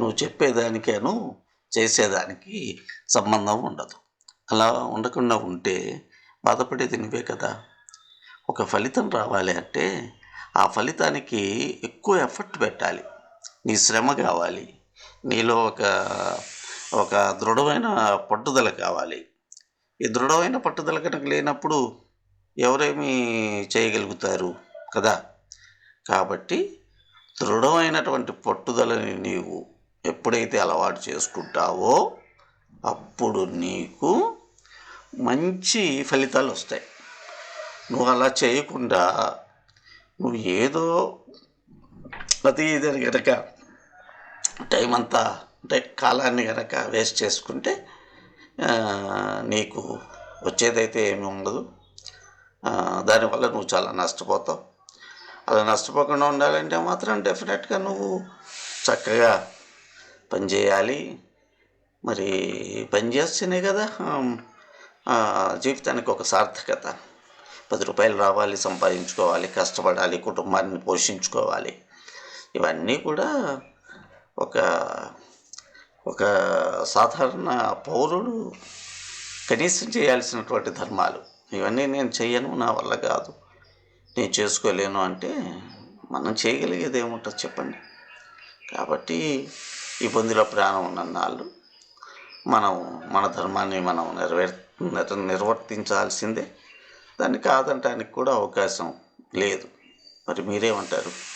నువ్వు చెప్పేదానికేను చేసేదానికి సంబంధం ఉండదు. అలా ఉండకుండా ఉంటే బాధపడేది నువ్వే కదా. ఒక ఫలితం రావాలి అంటే ఆ ఫలితానికి ఎక్కువ ఎఫర్ట్ పెట్టాలి. నీ శ్రమ కావాలి. నీలో ఒక ఒక దృఢమైన పట్టుదల కావాలి. ఈ దృఢమైన పట్టుదల కనుక లేనప్పుడు ఎవరేమి చేయగలుగుతారు కదా? కాబట్టి దృఢమైనటువంటి పట్టుదలని నీవు ఎప్పుడైతే అలవాటు చేసుకుంటావో అప్పుడు నీకు మంచి ఫలితాలు వస్తాయి. నువ్వు అలా చేయకుండా నువ్వు ఏదో అది ఇదని కనుక టైం అంతా అంటే కాలాన్ని కనుక వేస్ట్ చేసుకుంటే నీకు వచ్చేదైతే ఏమి ఉండదు. దానివల్ల నువ్వు చాలా నష్టపోతావు. అలా నష్టపోకుండా ఉండాలంటే మాత్రం డెఫినెట్గా నువ్వు చక్కగా పని చేయాలి. మరి పని చేస్తేనే కదా జీవితానికి ఒక సార్థకత. పది రూపాయలు రావాలి సంపాదించుకోవాలి కష్టపడాలి కుటుంబాన్ని పోషించుకోవాలి. ఇవన్నీ కూడా ఒక ఒక సాధారణ పౌరుడు కనీసం చేయాల్సినటువంటి ధర్మాలు. ఇవన్నీ నేను చెయ్యను నా వల్ల కాదు. నేను చేసుకోలేను అంటే మనం చేయగలిగేది ఏముంటుంది చెప్పండి. కాబట్టి ఇబ్బందిలో ప్రాణం ప్రాణం ఉన్నన్నాళ్ళు మనం మన ధర్మాన్ని మనం నెరవేర్ నిర్వర్తించాల్సిందే. దాన్ని కాదనటానికి కూడా అవకాశం లేదు. మరి మీరేమంటారు?